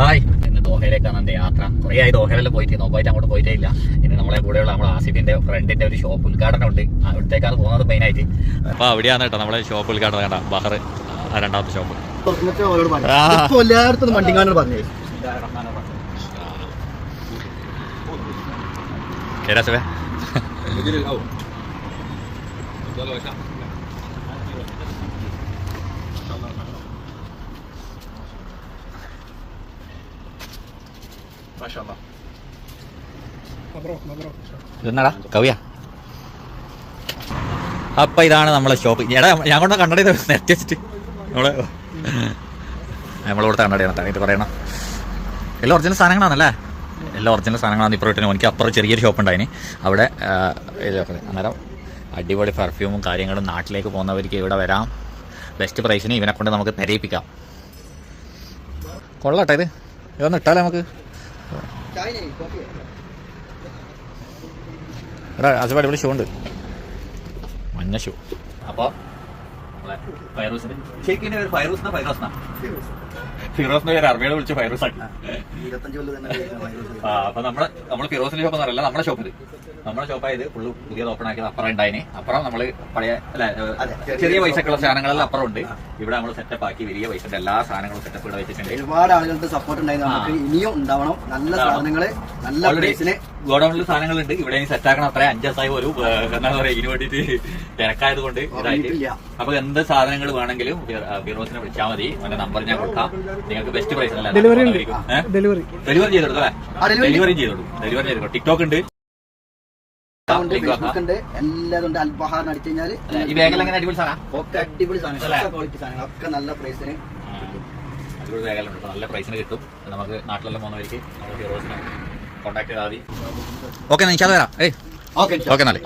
Hi. ഇന്ന് ദോഹയിലേക്കാണ് എന്റെ യാത്ര. കുറേ ആയി ദോഹയിലെല്ലാം പോയിട്ട് നോക്കായിട്ട് അങ്ങോട്ട് പോയിട്ടേ ഇല്ല. ഇനി നമ്മളെ കൂടെയുള്ള നമ്മുടെ ആസിഫിന്റെ ഫ്രണ്ടിന്റെ ഒരു ഷോപ്പ് ഉദ്ഘാടനം ഉണ്ട്. അവിടത്തേക്കാണ് പോകുന്നത് മെയിൻ ആയിട്ട്. അപ്പൊ അവിടെയാണ് കേട്ടോ നമ്മളെ ഷോപ്പ് ഉദ്ഘാടനം കണ്ട ബഹർ രണ്ടാമത്തെ ഷോപ്പ് തുറന്നിട്ട് അവരോട് പറഞ്ഞു. എല്ലായിടത്തും കേരാസവേ ഇതെന്നാടാ? കവിയാ. അപ്പൊ ഇതാണ് നമ്മളെ ഷോപ്പ് എടാ ഞാൻ കൊണ്ട് കണ്ണട നെറ്റ് വെച്ചിട്ട്. നമ്മളെ നമ്മളിവിടുത്തെ കണ്ണടയാണ് തനിയിട്ട് പറയണം. എല്ലാം ഒറിജിനൽ സാധനങ്ങളാണല്ലേ? എല്ലാ ഒറിജിനൽ സാധനങ്ങളാണ് ഇപ്പോൾ കിട്ടുന്നത് എനിക്ക് അപ്പുറം ചെറിയൊരു ഷോപ്പ് ഉണ്ടായിന്. അവിടെ അന്നേരം അടിപൊളി പെർഫ്യൂമും കാര്യങ്ങളും നാട്ടിലേക്ക് പോകുന്നവർക്ക് ഇവിടെ വരാം. ബെസ്റ്റ് പ്രൈസിന് ഇവനെ കൊണ്ട് നമുക്ക് തെരയിപ്പിക്കാം കൊള്ളട്ടെ ഇത്. ഇതൊന്ന് ഇട്ടാലേ നമുക്ക് അസുഖം അടിപൊളി ഷൂ ഉണ്ട്. മഞ്ഞ ഷൂ അപ്പോൾ ഫൈറൂസിന് ശരിക്കും പേര് ഫൈറൂസിനാ ഫൈറോസിനാ. ഫിറോസിന്റെ പേര് അറബിയോട് വിളിച്ച് ഫൈറൂസ് ആക്കി അപ്പൊ നമ്മൾ നമ്മൾ ഫിറോസിന്റെ ഷോപ്പ് എന്നറിയില്ല നമ്മുടെ ഷോപ്പ് ഇത് നമ്മുടെ ഷോപ്പായത് ഫുള്ള് പുതിയത് ഓപ്പൺ ആക്കിയത് അപ്പുറം ഉണ്ടായിന്. അപ്പുറം നമ്മൾ പഴയ അല്ല ചെറിയ പൈസക്കുള്ള സാധനങ്ങളെല്ലാം അപ്പുറം ഉണ്ട്. ഇവിടെ നമ്മൾ സെറ്റപ്പ് ആക്കി വലിയ പൈസ എല്ലാ സാധനങ്ങളും സെറ്റപ്പ് ഇവിടെ വെച്ചിട്ടുണ്ട്. ഒരുപാട് ആളുകളുടെ സപ്പോർട്ട് ഉണ്ടായിരുന്നു. നമുക്ക് ഇനിയും ഉണ്ടാവണം. നല്ല. സാധനങ്ങൾ നല്ല പ്രൈസിന് ഗോഡൌണിൽ സാധനങ്ങളുണ്ട്. ഇവിടെ ഇനി സെറ്റ് ആക്കണം അത്ര. അഞ്ചസായി ഒരു എന്താ പറയുക പറയാ ഇതിന് വേണ്ടിയിട്ട് തിരക്കായത് കൊണ്ട്. അപ്പൊ എന്ത് സാധനങ്ങൾ വേണമെങ്കിലും ഫിറ- ഫിറോസിനെ വിളിച്ചാൽ മതി. അവന്റെ നമ്പർ ഞാൻ കൊടുക്കാം. നിങ്ങൾക്ക് ബെസ്റ്റ് പ്രൈസ് ഡെലിവറി ഡെലിവറി ചെയ്തെടുക്കും. ഡെലിവറി ചെയ്തോളൂ ഡെലിവറി ചെയ്തോളൂ ടിക്ടോക്ക് ഉണ്ട്. ഉണ്ട്, എല്ലാതും ഉണ്ട്. അൽബഹാർ അടിച്ചു കഴിഞ്ഞാൽ ഈ ബാഗെല്ലാം എങ്ങനെ അടിപൊളി സാധനം? ഒക്കെ അടിപൊളി സാധനങ്ങൾ? ക്വാളിറ്റി സാധനങ്ങൾ ഒക്കെ നല്ല പ്രൈസിന് അടിപൊളി ബാഗെല്ലാം ഉണ്ട്. നല്ല പ്രൈസിന് കിട്ടും. നമുക്ക് നാട്ടിലെല്ലാം പോകുന്നവർക്ക് നമ്മുടെ ഫിറോസിനെ കോൺടാക്ട് ചെയ്താൽ മതി. ഓക്കെ നിഷാദ് വരാം. ഏയ്. ഓക്കെ ഓക്കെ എന്നാലേ.